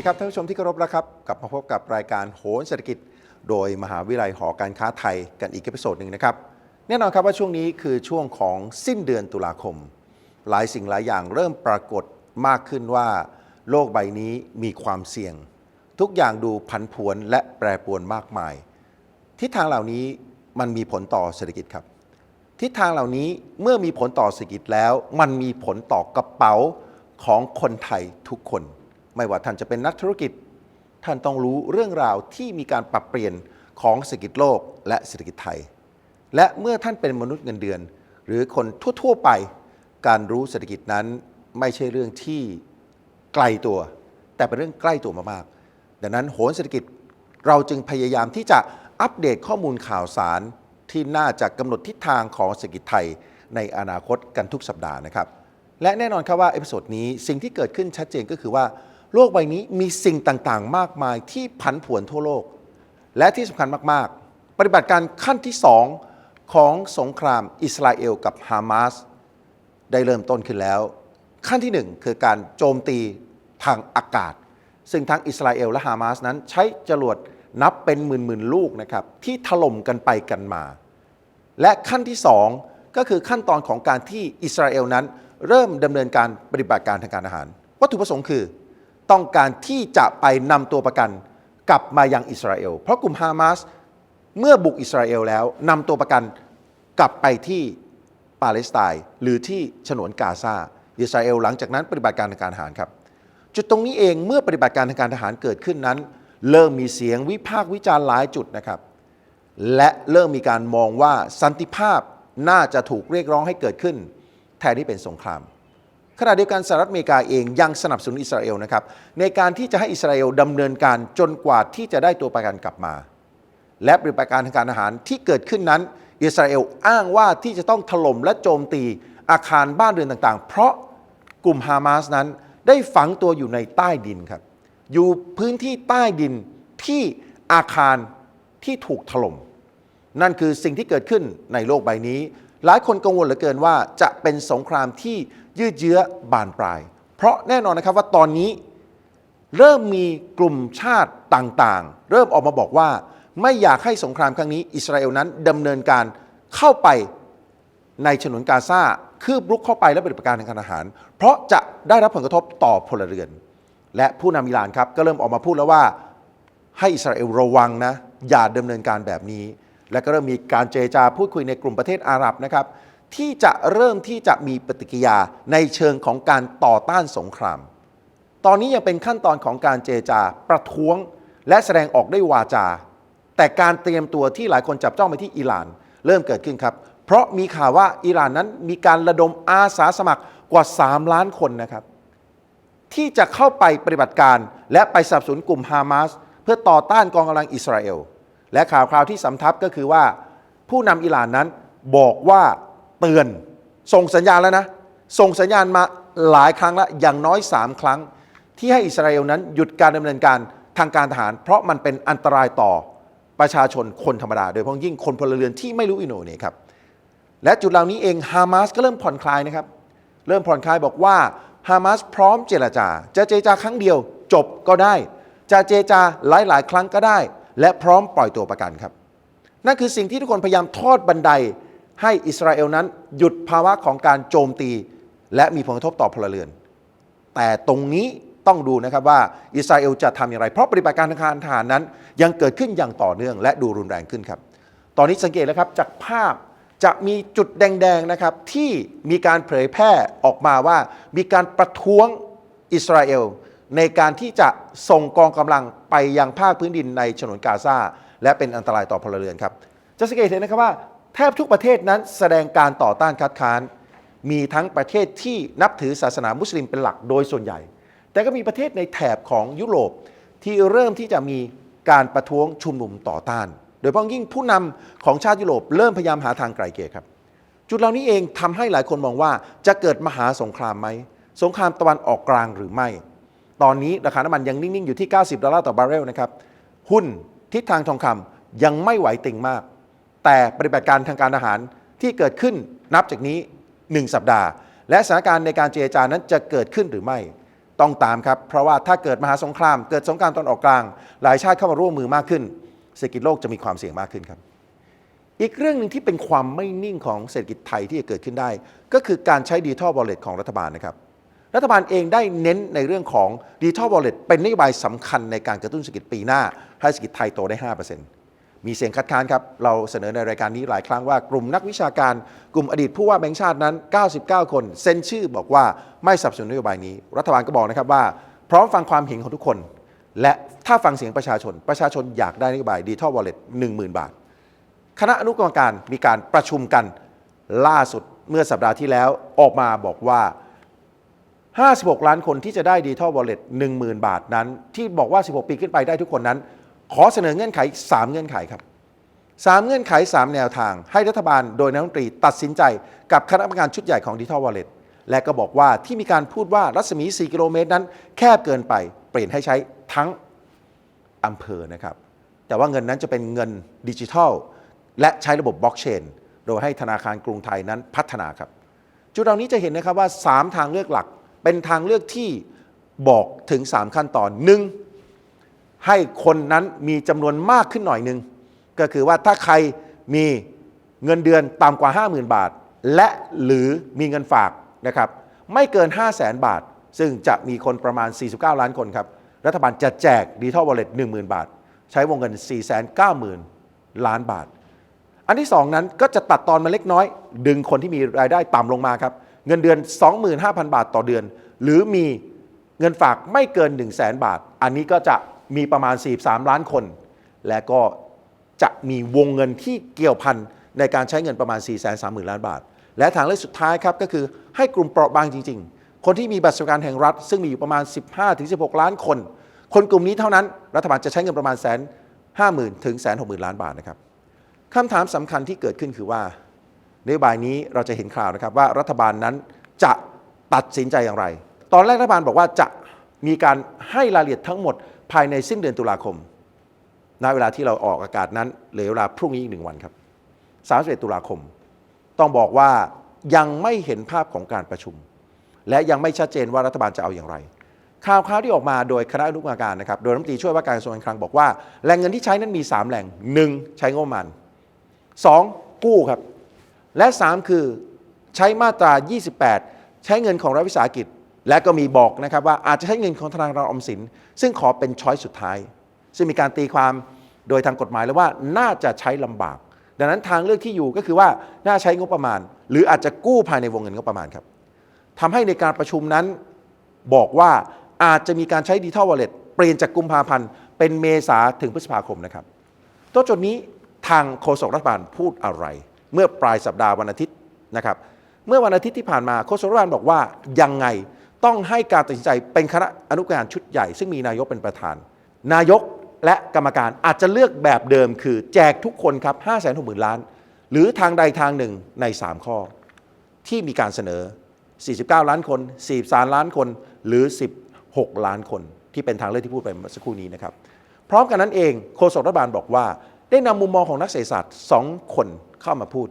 ดีครับท่านผู้ชมที่เคารพนะครับกลับมาพบกับรายการโหนเศรษฐกิจ โดยมหาวิทยาลัยหอการค้าไทยกันอีกเอพิโซดหนึ่งนะครับแน่นอนครับว่าช่วงนี้คือช่วงของสิ้นเดือนตุลาคม หลายสิ่งหลายอย่างเริ่มปรากฏมากขึ้นว่า โลกใบนี้มีความเสี่ยง ทุกอย่างดูผันผวนและแปรปรวนมากมาย ทิศทางเหล่านี้มันมีผลต่อเศรษฐกิจครับ ทิศทางเหล่านี้เมื่อมีผลต่อเศรษฐกิจแล้ว มันมีผลต่อกระเป๋าของคนไทยทุกคน ไม่ว่าท่านจะเป็นนักธุรกิจ ท่านต้องรู้เรื่องราวที่มีการปรับเปลี่ยนของเศรษฐกิจโลกและเศรษฐกิจไทย และเมื่อท่านเป็นมนุษย์เงินเดือน หรือคนทั่ว ๆ ไป การรู้เศรษฐกิจนั้นไม่ใช่เรื่องที่ไกลตัว แต่เป็นเรื่องใกล้ตัวมากๆ ดังนั้นโหนเศรษฐกิจเราจึงพยายามที่จะอัปเดตข้อมูลข่าวสารที่น่าจะกำหนดทิศทางของเศรษฐกิจไทยในอนาคตกันทุกสัปดาห์นะครับ และแน่นอนครับว่าเอพิโซดนี้สิ่งที่เกิดขึ้นชัดเจนก็คือว่า โลกใบนี้มีสิ่งต่างๆ มากมายที่ผันผวนทั่วโลก และที่สำคัญมากๆ ปฏิบัติการขั้นที่2ของสงครามอิสราเอลกับฮามาสได้เริ่มต้นขึ้นแล้ว ขั้นที่1คือการโจมตีทางอากาศ ซึ่งทั้งอิสราเอลและฮามาสนั้นใช้จรวดนับเป็นหมื่นๆลูกนะครับที่ถล่มกันไปกันมา และขั้นที่2ก็คือขั้นตอนของการที่อิสราเอลนั้น เริ่มดำเนินการปฏิบัติการทางการอาหาร วัตถุประสงค์คือ ต้องการที่จะไปนำตัวประกันกลับมายังอิสราเอล เพราะกลุ่มฮามาสเมื่อบุกอิสราเอลแล้วนำตัวประกันกลับไปที่ปาเลสไตน์หรือที่ฉนวนกาซาอิสราเอลหลังจากนั้นปฏิบัติการทางการทหารครับ จุดตรงนี้เองเมื่อปฏิบัติการทางการทหารเกิดขึ้นนั้น เริ่มมีเสียงวิพากษ์วิจารณ์หลายจุดนะครับ และเริ่มมีการมองว่าสันติภาพน่าจะถูกเรียกร้องให้เกิดขึ้น แทนที่เป็นสงคราม ขณะเดียวกันสหรัฐอเมริกาเองยังสนับสนุนอิสราเอลนะครับในการที่จะให้อิสราเอลดำเนินการจนกว่าที่จะได้ตัวประกันกลับมา และปฏิบัติการทางการอาหารที่เกิดขึ้นนั้น อิสราเอลอ้างว่าที่จะต้องถล่มและโจมตีอาคารบ้านเรือนต่างๆ เพราะกลุ่มฮามาสนั้นได้ฝังตัวอยู่ในใต้ดินครับอยู่พื้นที่ใต้ดินที่อาคารที่ถูกถล่มนั่นคือสิ่งที่เกิดขึ้นในโลกใบนี้ หลายคนกังวลเหลือเกินว่าจะเป็นสงครามที่ยืดเยื้อบานปลาย เพราะแน่นอนนะครับว่าตอนนี้เริ่มมีกลุ่มชาติต่างๆ เริ่มออกมาบอกว่า ไม่อยากให้สงครามครั้งนี้อิสราเอลนั้นดำเนินการเข้าไปในฉนวนกาซาคืบรุกเข้าไปและปฏิบัติการทางการอาหาร เพราะจะได้รับผลกระทบต่อพลเรือน และผู้นำอิหร่านครับก็เริ่มออกมาพูดแล้วว่าให้อิสราเอลระวังนะ อย่าดำเนินการแบบนี้ และก็เริ่มมีการเจรจาพูดคุยในกลุ่มประเทศอาหรับนะครับ ที่จะเริ่มที่จะมีปฏิกิริยาในเชิงของการต่อต้านสงคราม ตอนนี้ยังเป็นขั้นตอนของการเจรจาประท้วง และแสดงออกด้วยวาจา แต่การเตรียมตัวที่หลายคนจับจ้องไปที่อิหร่าน เริ่มเกิดขึ้นครับ เพราะมีข่าวว่าอิหร่านนั้นมีการระดมอาสาสมัครกว่า 3 ล้านคนนะครับ ที่จะเข้าไปปฏิบัติการและไปสนับสนุนกลุ่มฮามาสเพื่อต่อต้านกองกำลังอิสราเอล และข่าวคราวที่สำทับก็คือว่า ผู้นำอิหร่านนั้นบอกว่าเตือนส่งสัญญาณแล้วนะ ส่งสัญญาณมาหลายครั้งแล้วอย่างน้อย 3 ครั้ง ที่ให้อิสราเอลนั้นหยุดการดำเนินการทางการทหาร เพราะมันเป็นอันตรายต่อประชาชนคนธรรมดา โดยเฉพาะยิ่งคนพลเรือนที่ไม่รู้อิโหนเนี่ยครับและจุดเหล่านี้เองฮามาสก็เริ่มผ่อนคลายนะครับ เริ่มผ่อนคลายบอกว่าฮามาสพร้อมเจรจา จะเจรจาครั้งเดียวจบก็ได้ จะเจรจาหลาย ๆ ครั้งก็ได้ และพร้อมปล่อยตัวประกันครับ นั่นคือสิ่งที่ทุกคนพยายามทอดบันไดให้อิสราเอลนั้น หยุดภาวะของการโจมตี และมีผลกระทบต่อพลเรือน แต่ตรงนี้ต้องดูนะครับว่าอิสราเอลจะทำอย่างไร เพราะปฏิบัติการทางการทหารนั้น ยังเกิดขึ้นอย่างต่อเนื่อง และดูรุนแรงขึ้นครับ ตอนนี้สังเกตแล้วครับจากภาพจะมีจุดแดงๆนะครับที่มีการเผยแพร่ออกมาว่า มีการประท้วงอิสราเอล ในการที่จะส่งกองกำลังไปยังภาคพื้นดินในฉนวนกาซาและเป็นอันตรายต่อพลเรือนครับ จะสังเกตเห็นนะครับว่าแทบทุกประเทศนั้นแสดงการต่อต้านคัดค้าน มีทั้งประเทศที่นับถือศาสนามุสลิมเป็นหลักโดยส่วนใหญ่ แต่ก็มีประเทศในแถบของยุโรปที่เริ่มที่จะมีการประท้วงชุมนุมต่อต้าน โดยเฉพาะยิ่งผู้นำของชาติยุโรปเริ่มพยายามหาทางไกลเกลี่ยครับ จุดเหล่านี้เองทำให้หลายคนมองว่าจะเกิดมหาสงครามไหมสงครามตะวันออกกลางหรือไม่ ตอนนี้ราคาน้ำมันยังนิ่ง ๆ อยู่ที่ 90 ดอลลาร์ต่อบาร์เรลนะครับ หุ้นทิศทางทองคำยังไม่ไหวติงมาก แต่ปฏิบัติการทางการอาหารที่เกิดขึ้นนับจากนี้ 1 สัปดาห์ และสถานการณ์ในการเจรจานั้นจะเกิดขึ้นหรือไม่ ต้องตามครับ เพราะว่าถ้าเกิดมหาสงคราม เกิดสงครามตอนออกกลาง หลายชาติเข้ามาร่วมมือมากขึ้น เศรษฐกิจโลกจะมีความเสี่ยงมากขึ้นครับ อีกเรื่องหนึ่งที่เป็นความไม่นิ่งของเศรษฐกิจไทยที่จะเกิดขึ้นได้ ก็คือการใช้ดิจิทัลวอลเลตของรัฐบาลนะครับ รัฐบาลเองได้เน้นในเรื่องของดิจิทัลวอลเล็ตเป็นนโยบายสำคัญในการกระตุ้นเศรษฐกิจปีหน้า ให้เศรษฐกิจไทยโตได้ 5%มีเสียงคัดค้านครับ เราเสนอในรายการนี้หลายครั้งว่ากลุ่มนักวิชาการ กลุ่มอดีตผู้ว่าแบงค์ชาตินั้น 99 คนเซ็นชื่อบอกว่าไม่สนับสนุนนโยบายนี้ รัฐบาลก็บอกนะครับว่า พร้อมฟังความเห็นของทุกคน และถ้าฟังเสียงประชาชน ประชาชนอยากได้นโยบายดิจิทัลวอลเล็ต10,000บาท คณะอนุกรรมการมีการประชุมกันล่าสุดเมื่อสัปดาห์ที่แล้วออกมาบอกว่า 56 ล้านคนที่จะได้ดิจิทัลวอลเล็ต10,000 บาทนั้น ที่บอกว่า 16 ปีขึ้นไปได้ทุกคนนั้น ขอเสนอเงื่อนไข 3 เงื่อนไขครับ3เงื่อนไข 3 แนวทาง ให้รัฐบาลโดยนายกรัฐมนตรีตัดสินใจกับคณะกรรมการชุดใหญ่ของดิจิทัลวอลเล็ตและก็บอกว่าที่มีการพูดว่ารัศมี 4 กิโลเมตรนั้น แคบเกินไปเปลี่ยนให้ใช้ทั้งอำเภอนะครับ แต่ว่าเงินนั้นจะเป็นเงินดิจิทัล และใช้ระบบบล็อกเชนโดยให้ธนาคารกรุงไทยนั้นพัฒนาครับ จุดเหล่านี้จะเห็นนะครับว่า 3 ทางเลือกหลัก เป็นทางเลือกที่บอกถึง 3 ขั้นตอนหนึ่งให้คนนั้นมีจำนวนมากขึ้นหน่อยหนึ่งก็คือว่าถ้าใครมีเงินเดือนต่ำกว่า 50,000 บาท และหรือมีเงินฝากนะครับไม่เกิน 5 0 0แสนบาท ซึ่งจะมีคนประมาณ 49 ล้านคนครับ รัฐบาลจะแจกดิจิทัลวอลเล็ต10,000 บาท ใช้วงเงิน 490,000 ล้านบาท อันที่ 2 นั้นก็จะตัดตอนมาเล็กน้อย ดึงคนที่มีรายได้ต่ำลงมาครับ เงินเดือน 25,000 บาทต่อเดือน หรือมีเงินฝากไม่เกิน 1 0 0 0 0แบาท อันนี้ก็จะมีประมาณ 43 ล้านคน และก็จะมีวงเงินที่เกี่ยวพันในการใช้เงินประมาณ 4 3 0 0 0 0 ล้านบาท และทางเลือกสุดท้ายครับก็คือให้กลุ่มเปราะบางจริง ๆ คนที่มีบัตรสวัสดิการแห่งรัฐ ซึ่งมีอยู่ประมาณ 15-16 ล้านคน คนกลุ่มนี้เท่านั้น รัฐบาลจะใช้เงินประมาณแสนห้าหมื่นถึงแสนหกหมื่นล้านบาทนะครับคำถามสำคัญที่เกิดขึ้นคือว่า นโยบายนี้เราจะเห็นข่าวนะครับว่ารัฐบาลนั้นจะตัดสินใจอย่างไร ตอนแรกรัฐบาลบอกว่าจะมีการให้รายละเอียดทั้งหมดภายในสิ้นเดือนตุลาคม ณ เวลาที่เราออกอากาศนั้นเหลือเวลาพรุ่งนี้อีกหนึ่งวันครับ 31 ตุลาคม ต้องบอกว่ายังไม่เห็นภาพของการประชุม และยังไม่ชัดเจนว่ารัฐบาลจะเอาอย่างไร ข่าวคราวที่ออกมาโดยคณะอนุกรรมการนะครับ โดยรัฐมนตรีช่วยว่าการกระทรวงการคลังบอกว่าแหล่งเงินที่ใช้นั้นมี 3 แหล่ง 1. ใช้งบประมาณ 2. กู้ครับ และ 3 คือใช้มาตรา 28 ใช้เงินของรัฐวิสาหกิจ และก็มีบอกนะครับว่าอาจจะใช้เงินของธนาคารออมสิน ซึ่งขอเป็นช้อยสุดท้าย ซึ่งมีการตีความโดยทางกฎหมายแล้วว่าน่าจะใช้ลำบาก ดังนั้นทางเลือกที่อยู่ก็คือว่าน่าใช้งบประมาณ หรืออาจจะกู้ภายในวงเงินงบประมาณครับทำให้ในการประชุมนั้นบอกว่าอาจจะมีการใช้ดิจิทัลวอลเล็ตเปลี่ยนจากกุมภาพันธ์เป็นเมษาถึงพฤษภาคมนะครับตัวจดนี้ทางโฆษกรัฐบาลพูดอะไร เมื่อปลายสัปดาห์วันอาทิตย์นะครับ เมื่อวันอาทิตย์ที่ผ่านมาโฆษกรัฐบาลบอกว่ายังไงต้องให้การตัดสินใจเป็นคณะอนุกรรมการชุดใหญ่ ซึ่งมีนายกเป็นประธาน นายกและกรรมการอาจจะเลือกแบบเดิมคือแจกทุกคนครับ5 6 0 0 0 0 ล้าน หรือทางใดทางหนึ่งใน 3 ข้อ ที่มีการเสนอ 49 ล้านคน 43 ล้านคน หรือ 16 ล้านคน ที่เป็นทางเลือกที่พูดไปเมื่อสักครู่นี้นะครับ พร้อมกันนั้นเองโฆษกรัฐบาลบอกว่า ได้นำมุมมองของนักเศรษฐศาสตร์ 2 คนเข้ามาพูด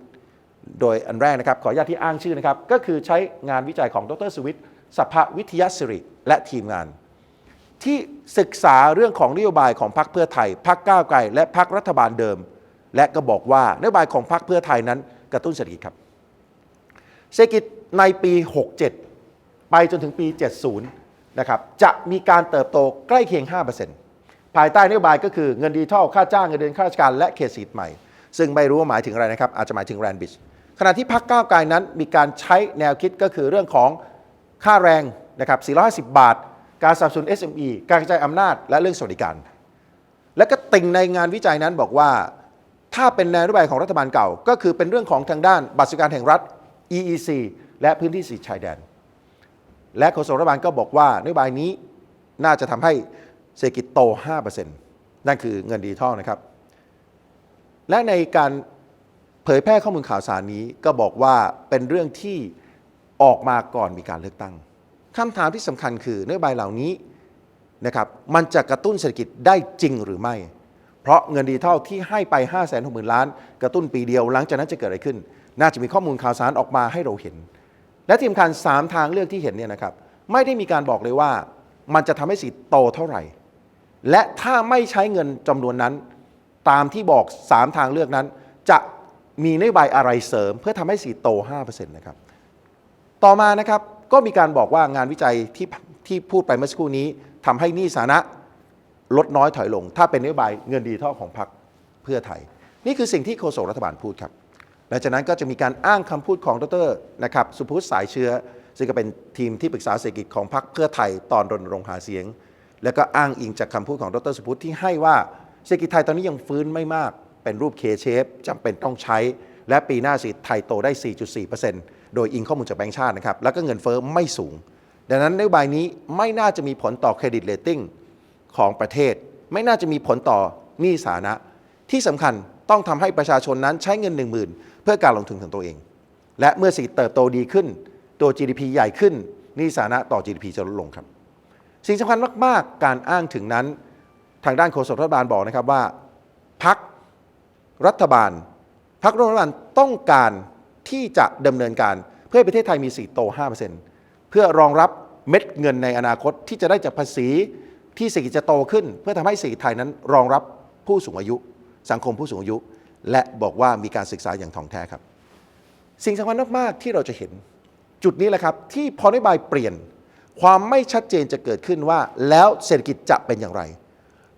โดยอันแรกนะครับ ขออนุญาตที่อ้างชื่อนะครับ ก็คือใช้งานวิจัยของดรสุวิทย์สภวิทยาสิริ และทีมงาน ที่ศึกษาเรื่องของนโยบายของพรรคเพื่อไทยพรรคก้าวไกล และพรรครัฐบาลเดิม และก็บอกว่านโยบายของพรรคเพื่อไทยนั้นกระตุ้นเศรษฐกิจครับ เศรษฐกิจในปี 67 ไปจนถึงปี 70 นะครับ จะมีการเติบโตใกล้เคียง 5% ภายใต้นโยบายก็คือเงินดิจิทัลค่าจ้างเงินเดือนข้าราชการและเขตสิทธิ์ใหม่ ซึ่งไม่รู้ว่าหมายถึงอะไรนะครับ อาจจะหมายถึงแรนบิชขณะที่พรรคก้าวไกลนั้นมีการใช้แนวคิดก็คือเรื่องของค่าแรงนะครับ 450 บาท การสนับสนุน SME การกระจายอำนาจและเรื่องสวัสดิการ และก็ติ่งในงานวิจัยนั้นบอกว่า ถ้าเป็นแนวนโยบายของรัฐบาลเก่า ก็คือเป็นเรื่องของทางด้านบัตรสวัสดิการแห่งรัฐ EEC และพื้นที่สีชายแดน และโฆษกรัฐบาลก็บอกว่านโยบายนี้น่าจะทำให้ เศรษฐกิจโต 5%นั่นคือเงินดิจิทัลนะครับ และในการเผยแพร่ข้อมูลข่าวสารนี้ก็บอกว่าเป็นเรื่องที่ออกมาก่อนมีการเลือกตั้งคำถามที่สำคัญคือนโยบายเหล่านี้นะครับมันจะกระตุ้นเศรษฐกิจได้จริงหรือไม่ เพราะเงินดิจิทัลที่ให้ไป 5 6 0 0 0 0 ล้าน กระตุ้นปีเดียวหลังจากนั้นจะเกิดอะไรขึ้น น่าจะมีข้อมูลข่าวสารออกมาให้เราเห็น และที่สำคัญ3ทางเลือกที่เห็นเนี่ยนะครับไม่ได้มีการบอกเลยว่ามันจะทำให้สีโตเท่าไหร่ และถ้าไม่ใช้เงินจำนวนนั้น ตามที่บอก 3 ทางเลือกนั้น จะมีนโยบายอะไรเสริม เพื่อทำให้สีโต 5%นะครับ ต่อมานะครับก็มีการบอกว่างานวิจัยที่ที่พูดไปเมื่อสักครู่นี้ทำให้หนี้สาธารณะลดน้อยถอยลง ถ้าเป็นนโยบายเงินดีท่าของพรรคเพื่อไทย นี่คือสิ่งที่โฆษกรัฐบาลพูดครับหลังจากนั้นก็จะมีการอ้างคำพูดของดรนะครับสุพุทธสายเชื้อ ซึ่งก็เป็นทีมที่ปรึกษาเศรษฐกิจของพรรคเพื่อไทยตอนรณรงค์หาเสียง แล้วก็อ้างอิงจากคำพูดของดรสุพุทธที่ให้ว่าเศรษฐกิจไทยตอนนี้ยังฟื้นไม่มากเป็นรูป K-shape จำเป็นต้องใช้ และปีหน้าเศรษฐกิไทยโตได้ 4.4%โดยอิงข้อมูลจากแบงก์ชาตินะครับ แล้วก็เงินเฟ้อไม่สูง ดังนั้นนโยบายนี้ไม่น่าจะมีผลต่อเครดิตเรตติ้งของประเทศ ไม่น่าจะมีผลต่อหนี้สาธารณะ ที่สำคัญต้องทำให้ประชาชนนั้นใช้เงิน 1 0,000 เพื่อการลงทุนของตัวเอง และเมื่อเศรษฐกิเติบโตดีขึ้น ตัว GDP ใหญ่ขึ้นหนี้สาธารณะต่อ GDP จะลดลงครับ สิ่งสำคัญมากๆ การอ้างถึงนั้น ทางด้านโฆษกรัฐบาลบอกนะครับว่าพักรัฐบาลพักรัฐบาลต้องการที่จะดำเนินการเพื่อให้ประเทศไทยมีสีโต 5%เพื่อรองรับเม็ดเงินในอนาคตที่จะได้จากภาษีที่เศรษฐกิจจะโตขึ้น เพื่อทำให้เศรษฐกิจไทยนั้นรองรับผู้สูงอายุ สังคมผู้สูงอายุ และบอกว่ามีการศึกษาอย่างท่องแท้ครับ สิ่งสำคัญมากๆที่เราจะเห็น จุดนี้แหละครับที่พอนโยบายเปลี่ยน ความไม่ชัดเจนจะเกิดขึ้นว่า แล้วเศรษฐกิจจะเป็นอย่างไร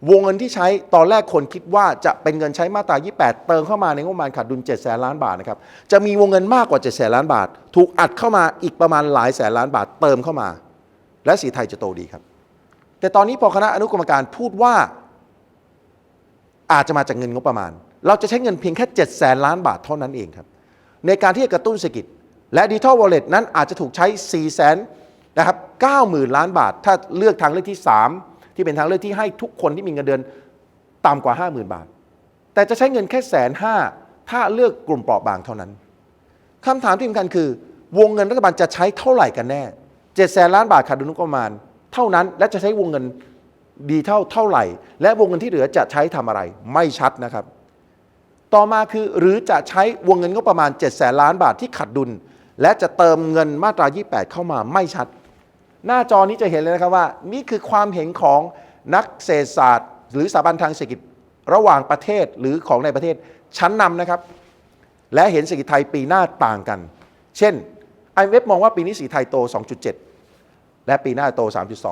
วงเงินที่ใช้ตอนแรกคนคิดว่าจะเป็นเงินใช้มาตรา 28 เติมเข้ามาในงบประมาณขาดดุล7แสนล้านบาทนะครับจะมีวงเงินมากกว่า7แสนล้านบาท ถูกอัดเข้ามาอีกประมาณหลายแสนล้านบาทเติมเข้ามา และสีไทยจะโตดีครับ แต่ตอนนี้พอคณะอนุกรรมการพูดว่า อาจจะมาจากเงินงบประมาณ เราจะใช้เงินเพียงแค่7แสนล้านบาทเท่านั้นเองครับในการที่จะกระตุ้นเศรษฐกิจ และดิจิทัลวอลเล็ตนั้นอาจจะถูกใช้4แสน นะครับ90,000 ล้านบาท ถ้าเลือกทางเลือกที่ 3 ที่เป็นทางเลือกที่ให้ทุกคนที่มีเงินเดือนต่ำกว่า 50,000 บาท แต่จะใช้เงินแค่แสนห้าถ้าเลือกกลุ่มเปราะบางเท่านั้นคำถามที่สำคัญคือ วงเงินรัฐบาลจะใช้เท่าไหร่กันแน่7แสนล้านบาทขาดดุลงบประมาณ เท่านั้นและจะใช้วงเงินดีเท่าเท่าไหร่ และวงเงินที่เหลือจะใช้ทำอะไร ไม่ชัดนะครับ ต่อมาคือหรือจะใช้วงเงินก็ประมาณ7แสนล้านบาทที่ขัดดุล และจะเติมเงินมาตรา 28 เข้ามาไม่ชัด หน้าจอนี้จะเห็นเลยนะครับว่า นี่คือความเห็นของนักเศรษฐศาสตร์ หรือสถาบันทางเศรษฐกิจระหว่างประเทศหรือของในประเทศชั้นนำนะครับ และเห็นเศรษฐกิจไทยปีหน้าต่างกัน เช่น IMF มองว่าปีนี้เศรษฐกิจไทยโต 2.7 และปีหน้าโต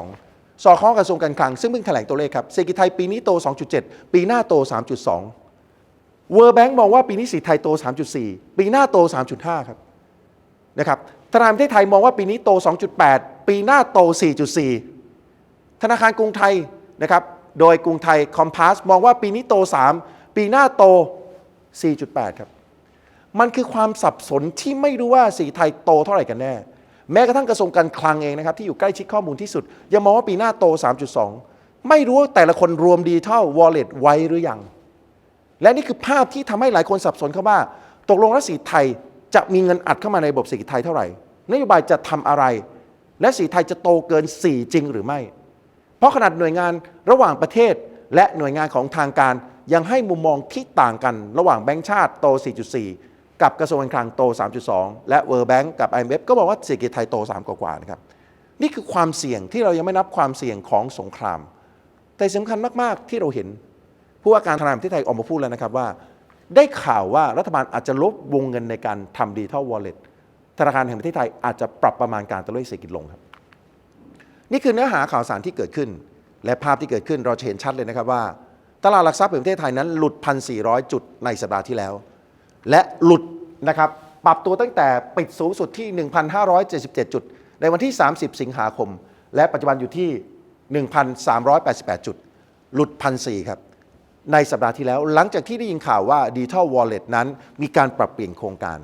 3.2 สอดคล้องกับกระทรวงการคลังซึ่งเพิ่งแถลงตัวเลขครับเศรษฐกิจไทยปีนี้โต 2.7 ปีหน้าโต 3.2เวอร์แบงก์มองว่าปีนี้เศรษฐกิจไทยโต 3.4 ปีหน้าโต 3.5 ครับ นะครับธนาคารประเทศไทยมองว่าปีนี้โต 2.8 ปีหน้าโต 4.4 ธนาคารกรุงไทยนะครับโดยกรุงไทยคอมพาสมองว่าปีนี้โต 3 ปีหน้าโต 4.8 ครับ มันคือความสับสนที่ไม่รู้ว่าสีไทยโตเท่าไหร่กันแน่ แม้กระทั่งกระทรวงการคลังเองนะครับที่อยู่ใกล้ชิดข้อมูลที่สุด ยังมองว่าปีหน้าโต 3.2 ไม่รู้ว่าแต่ละคนรวมดีเท่าวอลเล็ตไว้หรือยัง และนี่คือภาพที่ทำให้หลายคนสับสนเข้าว่า ตกลงแล้วสีไทย จะมีเงินอัดเข้ามาในระบบเศรษฐกิจไทยเท่าไหร่ นโยบายจะทำอะไร และสีไทยจะโตเกิน 4 จริงหรือไม่ เพราะขนาดหน่วยงานระหว่างประเทศและหน่วยงานของทางการยังให้มุมมองที่ต่างกันระหว่างแบงก์ชาติโต 4.4 กับกระทรวงการคลังโต 3.2 และ World Bank กับ IMF ก็บอกว่าเศรษฐกิจไทยโต 3 กว่าๆนะครับ นี่คือความเสี่ยงที่เรายังไม่นับความเสี่ยงของสงคราม แต่สำคัญมากๆที่เราเห็น ผู้ว่าการธนาคารแห่งประเทศไทยออกมาพูดแล้วนะครับว่า ได้ข่าวว่ารัฐบาลอาจจะลดวงเงินในการทำดิจิทัลวอลเล็ตธนาคารแห่งประเทศไทยอาจจะปรับประมาณการตัวเลขเศรษฐกิจลงครับ นี่คือเนื้อหาข่าวสารที่เกิดขึ้น และภาพที่เกิดขึ้นเราเห็นชัดเลยนะครับว่า ตลาดหลักทรัพย์แห่งประเทศไทยนั้นหลุด 1,400 จุดในสัปดาห์ที่แล้ว และหลุดนะครับปรับตัวตั้งแต่ปิดสูงสุดที่ 1,577 จุด ในวันที่ 30 สิงหาคม และปัจจุบันอยู่ที่ 1,388 จุด หลุด 1,400 ครับ ในสัปดาห์ที่แล้ว หลังจากที่ได้ยินข่าวว่าดิจิทัลวอลเล็ตนั้น มีการปรับเปลี่ยนโครงการ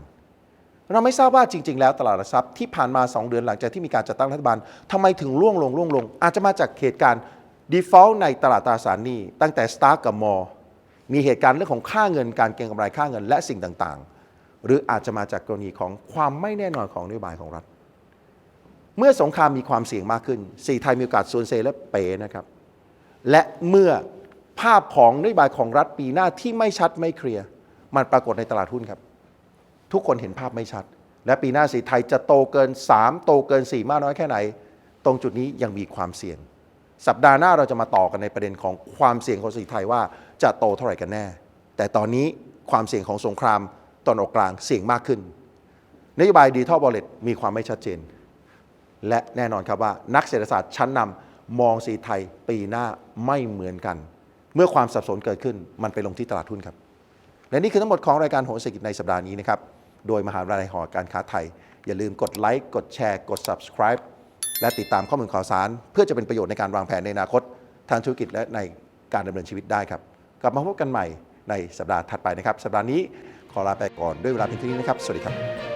เราไม่ทราบว่าจริง ๆ แล้วตลาดหลักทรัพย์ที่ผ่านมา 2 เดือนหลังจากที่มีการจัดตั้งรัฐบาลทำไมถึงร่วงลงร่วงลง อาจจะมาจากเหตุการณ์ default ในตลาดตราสารหนี้ตั้งแต่ Start กับ m o มีเหตุการณ์เรื่องของค่าเงินการเก็งกำไรค่าเงินและสิ่งต่างๆ หรืออาจจะมาจากกรณีของความไม่แน่นอนของนโยบายของรัฐ เมื่อสงครามมีความเสี่ยงมากขึ้นสีไทยมีโอกาสสูญเสียและเป๋นะครับและเมื่อ ภาพของนโยบายของรัฐปีหน้าที่ไม่ชัดไม่เคลียร์มันปรากฏในตลาดหุ้นครับ ทุกคนเห็นภาพไม่ชัด และปีหน้าสีไทยจะโตเกิน 3 โตเกิน 4 มากน้อยแค่ไหน ตรงจุดนี้ยังมีความเสี่ยง สัปดาห์หน้าเราจะมาต่อกันในประเด็นของความเสี่ยงของเศรษฐกิจไทยว่าจะโตเท่าไหร่กันแน่ แต่ตอนนี้ความเสี่ยงของสงครามตอนออกกลางเสี่ยงมากขึ้นนโยบายดิจิทัลบอลเลตมีความไม่ชัดเจน และแน่นอนครับว่านักเศรษฐศาสตร์ชั้นนำมองเศรษฐกิจไทยปีหน้าไม่เหมือนกัน เมื่อความสับสนเกิดขึ้นมันไปลงที่ตลาดหุ้นครับ และนี่คือทั้งหมดของรายการโหนเศรษฐกิจในสัปดาห์นี้นะครับ โดยมหาวิทยาลัยหอการค้าไทย อย่าลืมกดไลค์กดแชร์กด subscribe และติดตามข้อมูลข่าวสาร เพื่อจะเป็นประโยชน์ในการวางแผนในอนาคต ทางธุรกิจและในการดำเนินชีวิตได้ครับ กลับมาพบกันใหม่ในสัปดาห์ถัดไปนะครับ สัปดาห์นี้ขอลาไปก่อนด้วยเวลาเพียงเท่านี้นะครับ สวัสดีครับ